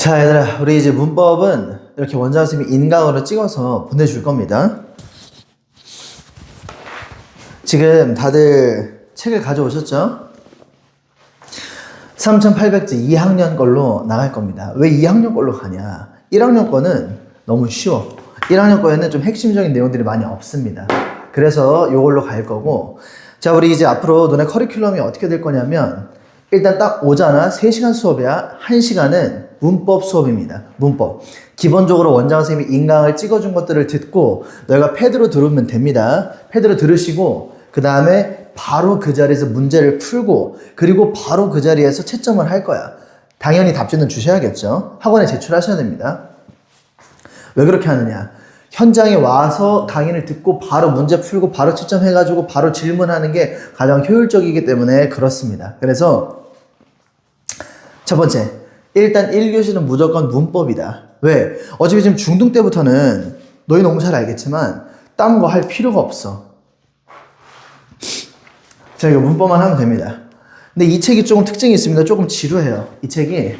자, 얘들아, 우리 이제 문법은 이렇게 원장 선생님이 인강으로 찍어서 보내줄 겁니다. 지금 다들 책을 가져오셨죠? 3,800字 2학년 걸로 나갈 겁니다. 왜 2학년 걸로 가냐? 1학년 거는 너무 쉬워. 1학년 거에는 좀 핵심적인 내용들이 많이 없습니다. 그래서 이걸로 갈 거고. 자, 우리 이제 앞으로 너네 커리큘럼이 어떻게 될 거냐면, 일단 딱 오잖아. 3시간 수업이야. 1시간은 문법 수업입니다. 문법. 기본적으로 원장 선생님이 인강을 찍어준 것들을 듣고, 너희가 패드로 들으면 됩니다. 패드로 들으시고, 그 다음에 바로 그 자리에서 문제를 풀고, 그리고 바로 그 자리에서 채점을 할 거야. 당연히 답지는 주셔야겠죠. 학원에 제출하셔야 됩니다. 왜 그렇게 하느냐? 현장에 와서 강의를 듣고 바로 문제 풀고 바로 채점해가지고 바로 질문하는 게 가장 효율적이기 때문에 그렇습니다. 그래서 첫 번째, 일단 1교시는 무조건 문법이다. 왜? 어차피 지금 중등 때부터는 너희 너무 잘 알겠지만 딴거할 필요가 없어. 자, 이거 문법만 하면 됩니다. 근데 이 책이 조금 특징이 있습니다. 조금 지루해요. 이 책이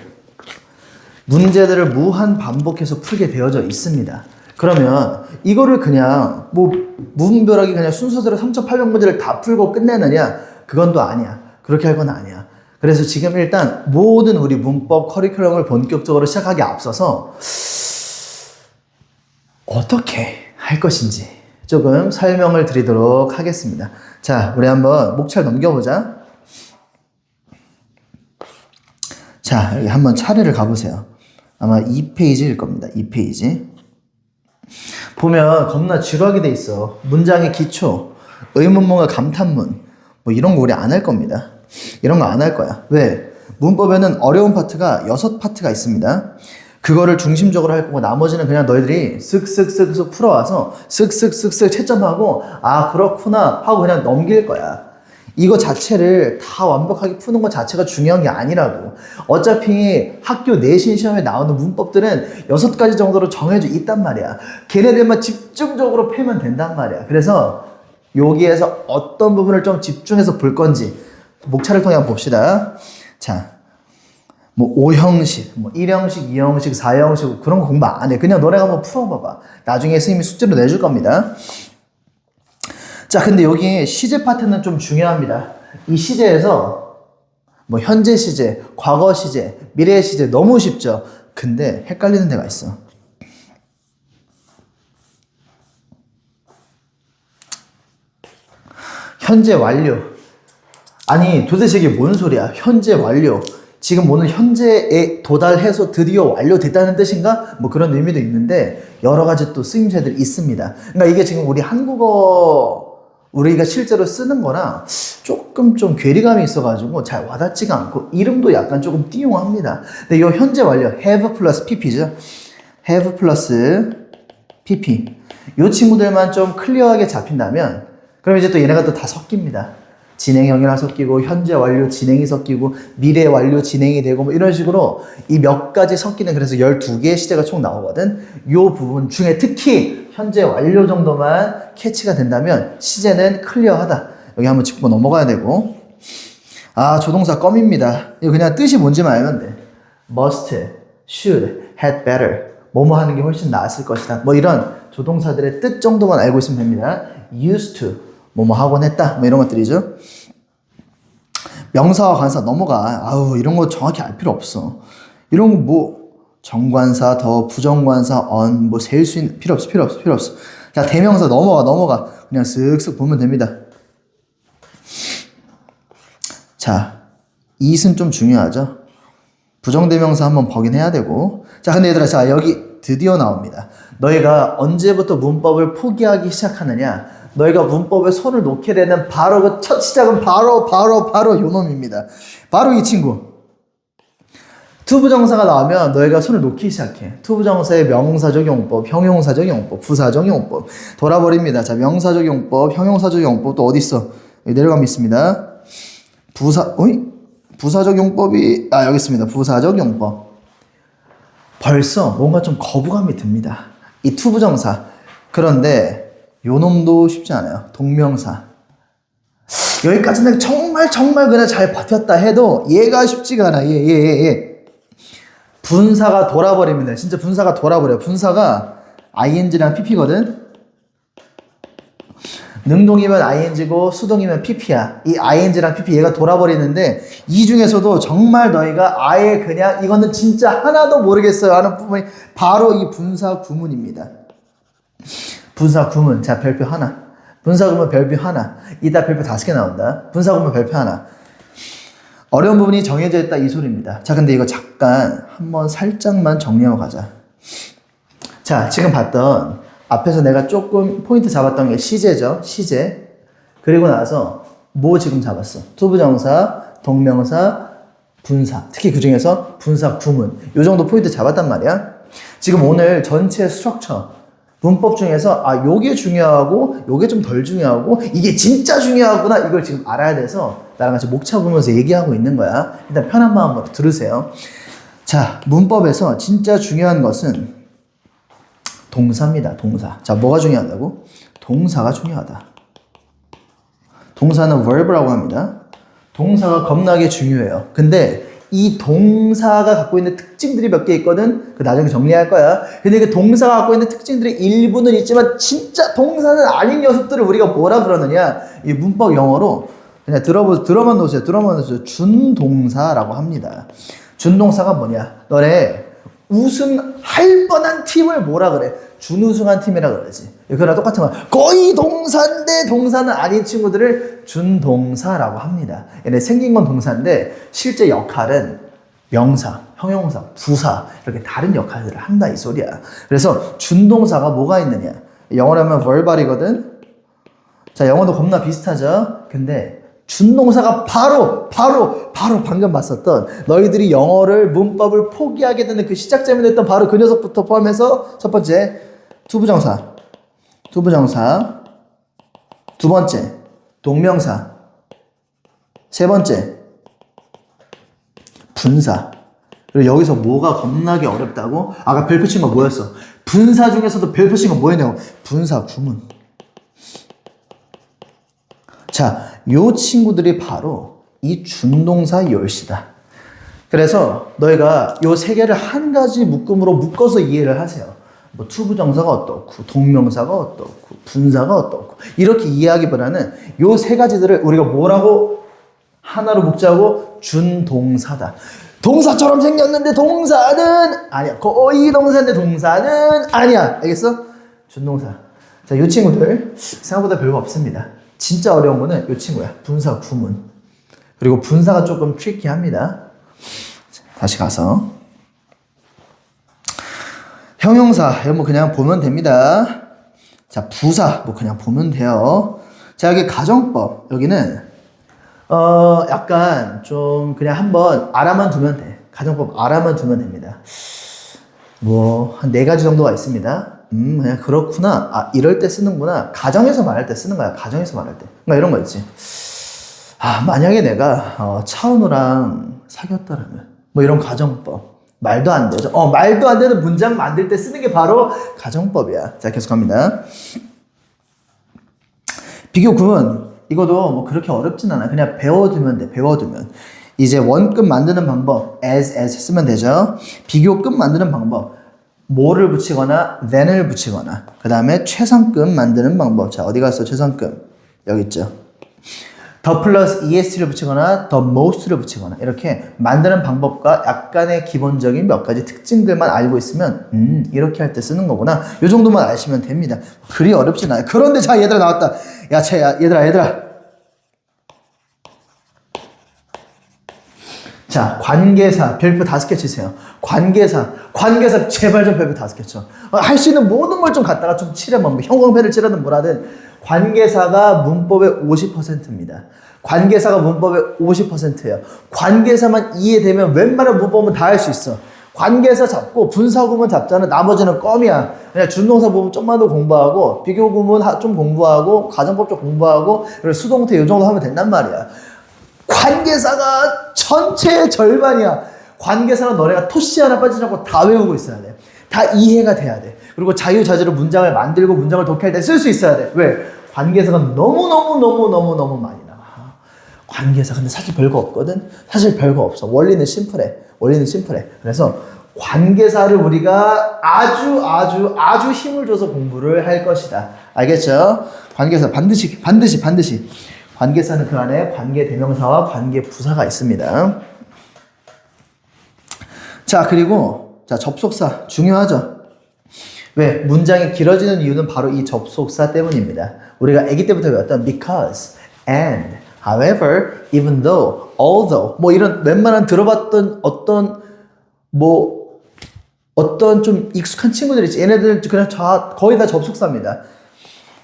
문제들을 무한 반복해서 풀게 되어져 있습니다. 그러면 이거를 그냥 뭐 무분별하게 그냥 순서대로 3,800문제를 다 풀고 끝내느냐? 그건 또 아니야. 그렇게 할 건 아니야. 그래서 지금 일단 모든 우리 문법 커리큘럼을 본격적으로 시작하기 앞서서 어떻게 할 것인지 조금 설명을 드리도록 하겠습니다. 자, 우리 한번 목차를 넘겨보자. 자, 여기 한번 차례를 가보세요. 아마 2페이지일 겁니다. 2페이지. 보면 겁나 지루하게 돼 있어. 문장의 기초, 의문문과 감탄문, 뭐 이런 거 우리 안 할 겁니다. 이런 거 안 할 거야. 왜? 문법에는 어려운 파트가 여섯 파트가 있습니다. 그거를 중심적으로 할 거고 나머지는 그냥 너희들이 쓱쓱쓱쓱 풀어와서 쓱쓱쓱쓱 채점하고 아 그렇구나 하고 그냥 넘길 거야. 이거 자체를 다 완벽하게 푸는 것 자체가 중요한 게 아니라고. 어차피 학교 내신 시험에 나오는 문법들은 여섯 가지 정도로 정해져 있단 말이야. 걔네들만 집중적으로 패면 된단 말이야. 그래서 여기에서 어떤 부분을 좀 집중해서 볼 건지 목차를 통해 한번 봅시다. 자, 뭐 5형식, 뭐 1형식, 2형식, 4형식 그런 거 공부 안 해. 그냥 너네가 한번 풀어봐봐. 나중에 스님이 숙제로 내줄 겁니다. 자, 근데 여기 시제 파트는 좀 중요합니다. 이 시제에서 뭐 현재 시제, 과거 시제, 미래 시제 너무 쉽죠. 근데 헷갈리는 데가 있어. 현재 완료. 아니, 도대체 이게 뭔 소리야? 현재 완료. 지금 오늘 현재에 도달해서 드디어 완료됐다는 뜻인가? 뭐 그런 의미도 있는데 여러 가지 또 쓰임새들이 있습니다. 그러니까 이게 지금 우리 한국어 우리가 실제로 쓰는 거랑 조금 좀 괴리감이 있어가지고 잘 와닿지가 않고 이름도 약간 조금 띄용합니다. 근데 이 현재 완료 have 플러스 pp죠. have 플러스 pp. 이 친구들만 좀 클리어하게 잡힌다면 그럼 이제 또 얘네가 또 다 섞입니다. 진행형이랑 섞이고 현재 완료 진행이 섞이고 미래 완료 진행이 되고 뭐 이런 식으로 이 몇 가지 섞이는 그래서 12개의 시제가 총 나오거든. 요 부분 중에 특히 현재 완료 정도만 캐치가 된다면 시제는 클리어하다. 여기 한번 짚고 넘어가야 되고. 아, 조동사 껌입니다. 이거 그냥 뜻이 뭔지만 알면 돼. must, should, had better. 뭐뭐 하는 게 훨씬 나았을 것이다. 뭐 이런 조동사들의 뜻 정도만 알고 있으면 됩니다. used to, 뭐뭐 하곤 했다. 뭐 이런 것들이죠. 명사와 관사 넘어가. 아우, 이런 거 정확히 알 필요 없어. 이런 거 뭐, 정관사, 더, 부정관사, 언, 뭐, 셀수 있는, 필요 없어, 필요 없어, 필요 없어. 자, 대명사 넘어가, 넘어가. 그냥 쓱쓱 보면 됩니다. 자, 이은 좀 중요하죠? 부정대명사 한번 보긴 해야 되고. 자, 근데 얘들아, 자, 여기 드디어 나옵니다. 너희가 언제부터 문법을 포기하기 시작하느냐? 너희가 문법에 손을 놓게 되는 바로 그 첫 시작은 바로, 바로, 바로 요 놈입니다. 바로 이 친구. 투부정사가 나오면 너희가 손을 놓기 시작해. 투부정사의 명사적 용법, 형용사적 용법, 부사적 용법. 돌아버립니다. 자, 명사적 용법, 형용사적 용법 또 어디 있어? 내려가면 있습니다. 부사, 어이? 부사적 용법이, 아, 여기 있습니다. 부사적 용법. 벌써 뭔가 좀 거부감이 듭니다. 이 투부정사. 그런데 요 놈도 쉽지 않아요. 동명사. 여기까지 는 정말 정말 그냥 잘 버텼다 해도 얘가 쉽지가 않아. 얘, 얘, 얘, 얘. 분사가 돌아버립니다. 진짜 분사가 돌아버려요. 분사가 ing랑 pp거든. 능동이면 ing고 수동이면 pp야. 이 ing랑 pp 얘가 돌아버리는데 이 중에서도 정말 너희가 아예 그냥 이거는 진짜 하나도 모르겠어요 하는 부분이 바로 이 분사 구문입니다. 분사 구문. 자, 별표 하나. 분사 구문 별표 하나. 이따 별표 다섯 개 나온다. 분사 구문 별표 하나. 어려운 부분이 정해져 있다 이 소리입니다. 자, 근데 이거 잠깐 한번 살짝만 정리하고 가자. 자, 지금 봤던 앞에서 내가 조금 포인트 잡았던 게 시제죠. 시제. 그리고 나서 뭐 지금 잡았어? 투부정사, 동명사, 분사. 특히 그 중에서 분사 구문. 요 정도 포인트 잡았단 말이야. 지금 오늘 전체 스트럭처 문법 중에서 아 요게 중요하고 요게 좀 덜 중요하고 이게 진짜 중요하구나 이걸 지금 알아야 돼서 나랑 같이 목 차 보면서 얘기하고 있는 거야. 일단 편한 마음으로 들으세요. 자, 문법에서 진짜 중요한 것은 동사입니다. 동사. 자, 뭐가 중요하다고? 동사가 중요하다. 동사는 verb라고 합니다. 동사가 겁나게 중요해요. 근데 이 동사가 갖고 있는 특징들이 몇 개 있거든. 그 나중에 정리할 거야. 근데 그 동사가 갖고 있는 특징들이 일부는 있지만 진짜 동사는 아닌 녀석들을 우리가 뭐라 그러느냐? 이 문법 영어로 그냥 들어보 들어만 놓으세요. 들어만 놓으세요. 준동사라고 합니다. 준동사가 뭐냐? 너네 우승할 뻔한 팀을 뭐라 그래? 준우승한 팀이라 그러지. 그거랑 똑같은 거야. 거의 동사인데 동사는 아닌 친구들을 준동사라고 합니다. 얘네 생긴 건 동사인데 실제 역할은 명사, 형용사, 부사 이렇게 다른 역할들을 한다 이 소리야. 그래서 준동사가 뭐가 있느냐? 영어로 하면 verbal이거든. 자, 영어도 겁나 비슷하죠. 근데 준동사가 바로 바로 바로 방금 봤었던 너희들이 영어를 문법을 포기하게 되는 그 시작점이 됐던 바로 그 녀석부터 포함해서 첫 번째 투부정사 투부정사. 두 번째 동명사. 세 번째 분사. 그리고 여기서 뭐가 겁나게 어렵다고? 아까 별표 친 거 뭐였어? 분사 중에서도 별표 친 거 뭐였냐고? 분사 구문. 자, 요 친구들이 바로 이 준동사 열시다. 그래서 너희가 요 세 개를 한 가지 묶음으로 묶어서 이해를 하세요. 뭐 투부 정사가 어떻고, 동명사가 어떻고, 분사가 어떻고 이렇게 이해하기보다는 요 세 가지들을 우리가 뭐라고 하나로 묶자고 준동사다. 동사처럼 생겼는데 동사는 아니야. 거의 동사인데 동사는 아니야. 알겠어? 준동사. 자, 요 친구들 생각보다 별거 없습니다. 진짜 어려운 거는 이 친구야. 분사 구문. 그리고 분사가 조금 트리키합니다. 자, 다시 가서 형용사 뭐 그냥 보면 됩니다. 자 부사 뭐 그냥 보면 돼요. 자 여기 가정법 여기는 어 약간 좀 그냥 한번 알아만 두면 돼. 가정법 알아만 두면 됩니다. 뭐 한 네 가지 정도가 있습니다. 음, 그냥 그렇구나. 아, 이럴 때 쓰는구나. 가정에서 말할 때 쓰는 거야. 가정에서 말할 때. 그러니까 이런 거 있지. 아, 만약에 내가 어, 차은우랑 사귀었다라면 뭐 이런 가정법 말도 안 되죠. 어, 말도 안 되는 문장 만들 때 쓰는 게 바로 가정법이야. 자, 계속합니다. 비교 구문 이것도 뭐 그렇게 어렵진 않아. 그냥 배워두면 돼. 배워두면. 이제 원급 만드는 방법 as as 쓰면 되죠. 비교급 만드는 방법 뭐를 붙이거나 than을 붙이거나 그 다음에 최상급 만드는 방법 자 어디 갔어 최상급 여기 있죠 더 플러스 est를 붙이거나 더 most를 붙이거나 이렇게 만드는 방법과 약간의 기본적인 몇 가지 특징들만 알고 있으면 음 이렇게 할 때 쓰는 거구나. 요 정도만 아시면 됩니다. 그리 어렵진 않아요. 그런데 자 얘들아 나왔다. 야 쟤, 야, 얘들아 얘들아 자, 관계사 별표 다섯 개 치세요. 관계사, 관계사 제발 좀 별표 다섯 개 쳐. 어, 할수 있는 모든 걸 좀 갖다가 좀 칠해봐. 뭐 형광펜을 칠하든 뭐라든 관계사가 문법의 50%입니다. 관계사가 문법의 50%예요. 관계사만 이해되면 웬만한 문법은 다 할 수 있어. 관계사 잡고 분사구문 잡자는 나머지는 껌이야. 그냥 준동사 부분 좀만 더 공부하고 비교구문 하- 좀 공부하고 가정법 좀 공부하고 수동태 이 정도 하면 된단 말이야. 관계사가 전체의 절반이야. 관계사는 너네가 토시 하나 빠지지 않고 다 외우고 있어야 돼. 다 이해가 돼야 돼. 그리고 자유자재로 문장을 만들고 문장을 독해할 때 쓸 수 있어야 돼. 왜? 관계사가 너무너무너무너무너무 많이 나와. 관계사 근데 사실 별거 없거든? 사실 별거 없어. 원리는 심플해. 원리는 심플해. 그래서 관계사를 우리가 아주 아주 아주 힘을 줘서 공부를 할 것이다. 알겠죠? 관계사 반드시 반드시 반드시 관계사는 그 안에 관계 대명사와 관계 부사가 있습니다. 자, 그리고 자, 접속사 중요하죠. 왜? 문장이 길어지는 이유는 바로 이 접속사 때문입니다. 우리가 아기 때부터 배웠던 because, and, however, even though, although 뭐 이런 웬만한 들어봤던 어떤 뭐 어떤 좀 익숙한 친구들 있지. 얘네들 그냥 다 거의 다 접속사입니다.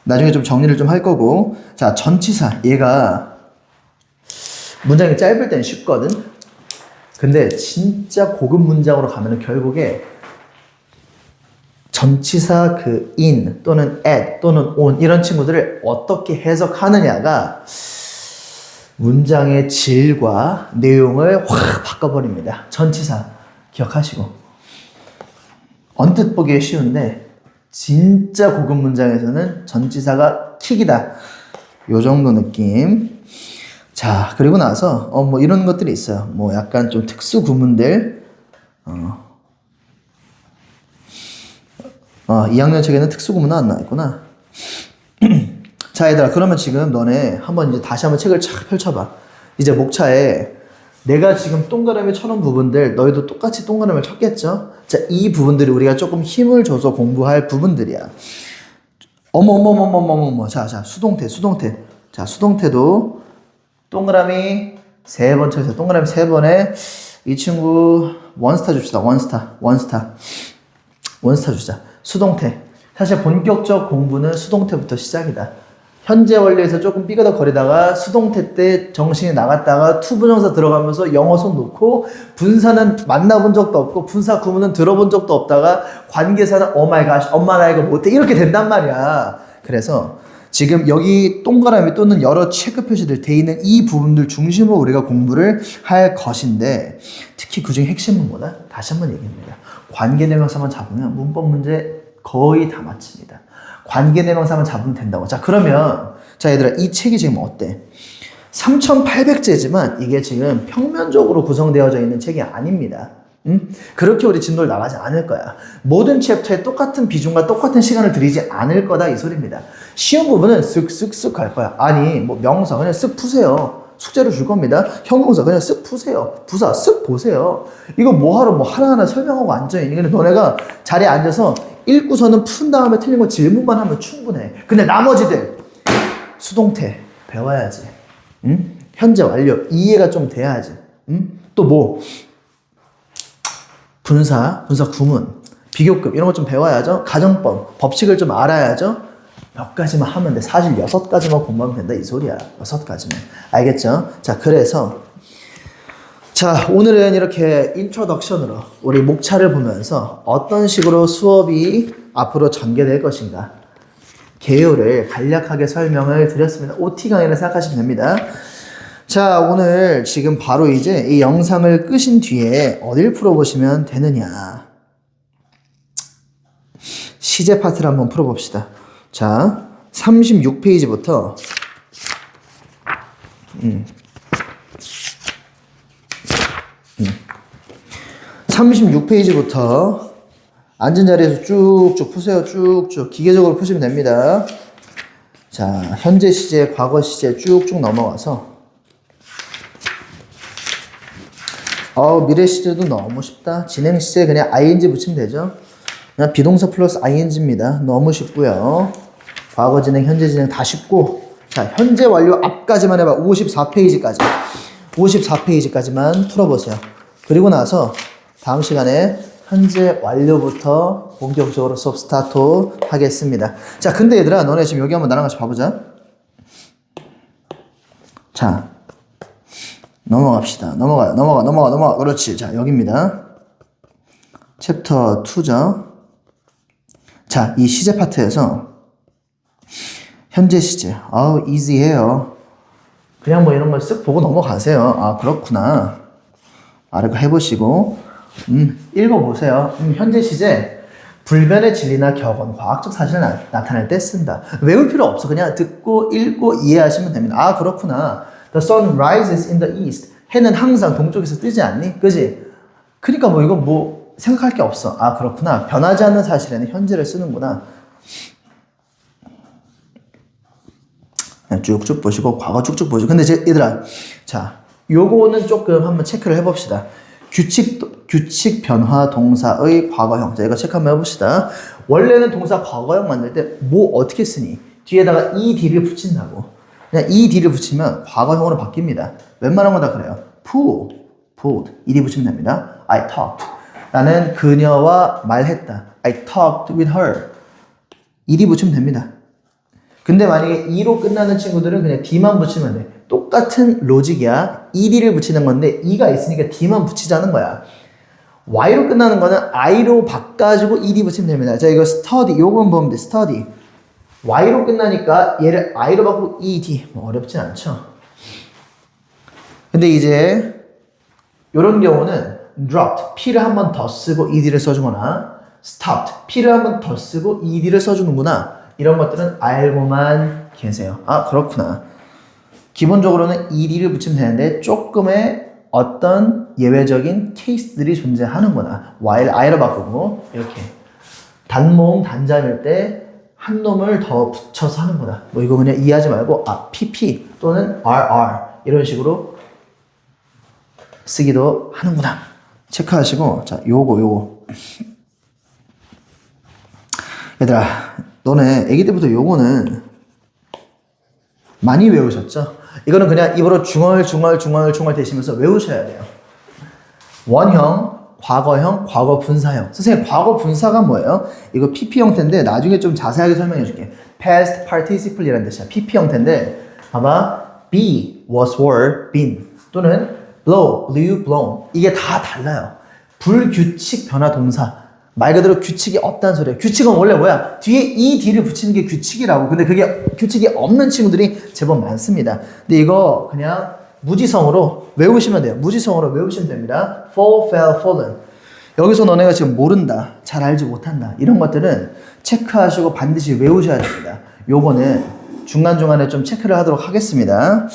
나중에 좀 정리를 좀 할 거고. 자, 전치사. 얘가 문장이 짧을 땐 쉽거든. 근데 진짜 고급 문장으로 가면은 결국에 전치사 그 in 또는 at 또는 on 이런 친구들을 어떻게 해석하느냐가 문장의 질과 내용을 확 바꿔버립니다. 전치사 기억하시고 언뜻 보기에 쉬운데 진짜 고급 문장에서는 전치사가 킥이다. 요 정도 느낌. 자, 그리고 나서 어 뭐 이런 것들이 있어요. 뭐 약간 좀 특수 구문들 어, 어 2학년 책에는 특수 구문은 안 나왔구나. 자, 얘들아, 그러면 지금 너네 한번 이제 다시 한번 책을 착 펼쳐봐. 이제 목차에 내가 지금 동그라미 쳐놓은 부분들 너희도 똑같이 동그라미를 쳤겠죠? 자, 이 부분들이 우리가 조금 힘을 줘서 공부할 부분들이야. 어머, 어머, 어머, 어머, 어머, 어머. 자, 자, 수동태, 수동태. 자, 수동태도 동그라미 세 번 쳐서 동그라미 세 번에 이 친구 원스타 줍시다. 원스타, 원스타. 원스타 주자. 수동태. 사실 본격적 공부는 수동태부터 시작이다. 현재 원리에서 조금 삐그덕거리다가 수동태 때 정신이 나갔다가 투부정사 들어가면서 영어 손 놓고 분사는 만나본 적도 없고 분사 구문은 들어본 적도 없다가 관계사는 오마이갓 엄마 나 이거 못해 이렇게 된단 말이야. 그래서 지금 여기 동그라미 또는 여러 체크 표시들 돼 있는 이 부분들 중심으로 우리가 공부를 할 것인데 특히 그중에 핵심은 뭐다? 다시 한번 얘기합니다. 관계대명사만 잡으면 문법 문제 거의 다 맞춥니다. 관계 대명사만 잡으면 된다고. 자, 그러면, 자, 얘들아, 이 책이 지금 어때? 3,800제지만 이게 지금 평면적으로 구성되어져 있는 책이 아닙니다. 음? 그렇게 우리 진도를 나가지 않을 거야. 모든 챕터에 똑같은 비중과 똑같은 시간을 들이지 않을 거다 이 소리입니다. 쉬운 부분은 쓱쓱쓱 갈 거야. 아니, 뭐 명사 그냥 쓱 푸세요. 숙제로 줄 겁니다. 형용사 그냥 쓱 푸세요. 부사 쓱 보세요. 이거 뭐하러 뭐 하나하나 설명하고 앉아있니? 근데 너네가 자리에 앉아서 읽고서는 푼 다음에 틀린 거 질문만 하면 충분해. 근데 나머지들 수동태 배워야지. 응? 현재 완료 이해가 좀 돼야지. 응? 또 뭐? 분사, 분사 구문, 비교급 이런 거 좀 배워야죠. 가정법, 법칙을 좀 알아야죠. 몇 가지만 하면 돼. 사실 여섯 가지만 공부하면 된다 이 소리야. 여섯 가지만. 알겠죠? 자, 그래서 자, 오늘은 이렇게 인트로덕션으로 우리 목차를 보면서 어떤 식으로 수업이 앞으로 전개될 것인가 개요를 간략하게 설명을 드렸습니다. OT 강의를 생각하시면 됩니다. 자, 오늘 지금 바로 이제 이 영상을 끄신 뒤에 어딜 풀어보시면 되느냐. 시제 파트를 한번 풀어봅시다. 자, 36페이지부터, 음. 음. 36페이지부터 앉은 자리에서 쭉쭉 푸세요. 쭉쭉. 기계적으로 푸시면 됩니다. 자, 현재 시제, 과거 시제 쭉쭉 넘어와서 어, 미래 시제도 너무 쉽다. 진행 시제 그냥 ing 붙이면 되죠. 그냥 비동사 플러스 ing입니다. 너무 쉽고요. 과거 진행, 현재 진행 다 쉽고. 자, 현재 완료 앞까지만 해봐. 54페이지까지. 54페이지까지만 풀어보세요. 그리고 나서 다음 시간에 현재 완료부터 본격적으로 수업 스타트 하겠습니다. 자, 근데 얘들아, 너네 지금 여기 한번 나랑 같이 봐보자. 자, 넘어갑시다. 넘어가요. 넘어가, 넘어가, 넘어가. 그렇지. 자, 여기입니다. 챕터 2죠. 자, 이 시제 파트에서 현재 시제. 아우, 이지해요. 그냥 뭐 이런 걸 쓱 보고 넘어가세요. 아, 그렇구나. 알고 해보시고, 음, 읽어보세요. 음, 현재 시제. 불변의 진리나 격언, 과학적 사실을 나, 타낼때 쓴다. 외울 필요 없어. 그냥 듣고, 읽고, 이해하시면 됩니다. 아, 그렇구나. The sun rises in the east. 해는 항상 동쪽에서 뜨지 않니? 그지? 그러니까 뭐 이거 뭐 생각할 게 없어. 아, 그렇구나. 변하지 않는 사실에는 현재를 쓰는구나. 쭉쭉 보시고 과거 쭉쭉 보시고 근데 제 얘들아 자 요거는 조금 한번 체크를 해봅시다 규칙 규칙 변화 동사의 과거형 자. 이거 체크 한번 해봅시다. 원래는 동사 과거형 만들 때 뭐 어떻게 쓰니? 뒤에다가 ed를 붙인다고. 그냥 ed를 붙이면 과거형으로 바뀝니다. 웬만한 건 다 그래요. pull pulled ed 붙이면 됩니다. I talked. 나는 그녀와 말했다. I talked with her. ed 붙이면 됩니다. 근데 만약에 2로 끝나는 친구들은 그냥 D만 붙이면 돼. 똑같은 로직이야. ED를 붙이는 건데 E가 있으니까 D만 붙이자는 거야. Y로 끝나는 거는 I로 바꿔주고 ED 붙이면 됩니다. 자, 이거 study. 요건 보면 돼. study. Y로 끝나니까 얘를 I로 바꾸고 ED. 뭐 어렵진 않죠. 근데 이제 이런 경우는 dropped. P를 한 번 더 쓰고 ED를 써주거나 stopped. P를 한 번 더 쓰고 ED를 써주는구나. 이런 것들은 알고만 계세요. 아, 그렇구나. 기본적으로는 ed를 붙이면 되는데 조금의 어떤 예외적인 케이스들이 존재하는구나. while i로 바꾸고 이렇게 단모음 단자일 때 한 놈을 더 붙여서 하는구나. 뭐 이거 그냥 이해하지 말고 아 pp 또는 rr 이런 식으로 쓰기도 하는구나. 체크하시고 자 요거 요거 얘들아 너네 아기 때부터 요거는 많이 외우셨죠? 이거는 그냥 입으로 중얼중얼 중얼중얼 대시면서 외우셔야 돼요. 원형, 과거형, 과거 분사형. 선생님, 과거 분사가 뭐예요? 이거 PP 형태인데 나중에 좀 자세하게 설명해 줄게. past participle이라는 뜻이야. PP 형태인데 봐봐. be, was, were, been 또는 blow, blew, blown 이게 다 달라요. 불규칙 변화 동사. 말 그대로 규칙이 없다는 소리예요. 규칙은 원래 뭐야? 뒤에 이 D를 붙이는 게 규칙이라고. 근데 그게 규칙이 없는 친구들이 제법 많습니다. 근데 이거 그냥 무지성으로 외우시면 돼요. 무지성으로 외우시면 됩니다. fall, fell, fallen. 여기서 너네가 지금 모른다, 잘 알지 못한다 이런 것들은 체크하시고 반드시 외우셔야 됩니다. 요거는 중간중간에 좀 체크를 하도록 하겠습니다.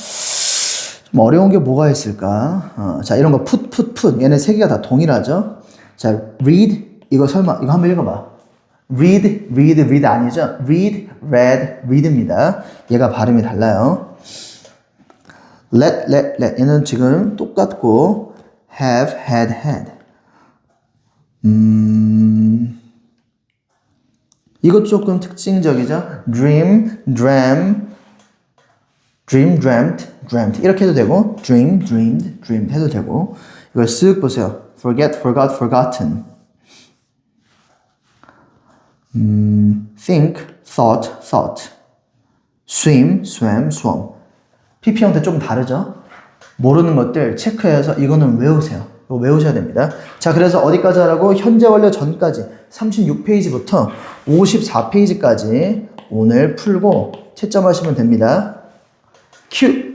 좀 어려운 게 뭐가 있을까? 어, 자, 이런 거 put, put, put. 얘네 세 개가 다 동일하죠? 자, read. 이거 설마, 이거 한번 읽어봐. read, read, read 아니죠? read, read, read입니다. 얘가 발음이 달라요. let, let, let. 얘는 지금 똑같고, have, had, had. 음, 이것 조금 특징적이죠? dream, dream, dream, dreamt, dreamt. 이렇게 해도 되고, dream, dreamed, dreamed 해도 되고, 이걸 쓱 보세요. forget, forgot, forgotten. 음, think, thought, thought. swim, swam, swam. PP 형태 좀 다르죠? 모르는 것들 체크해서 이거는 외우세요. 이거 외우셔야 됩니다. 자, 그래서 어디까지 하라고? 현재 완료 전까지 36페이지부터 54페이지까지 오늘 풀고 채점하시면 됩니다. 큐!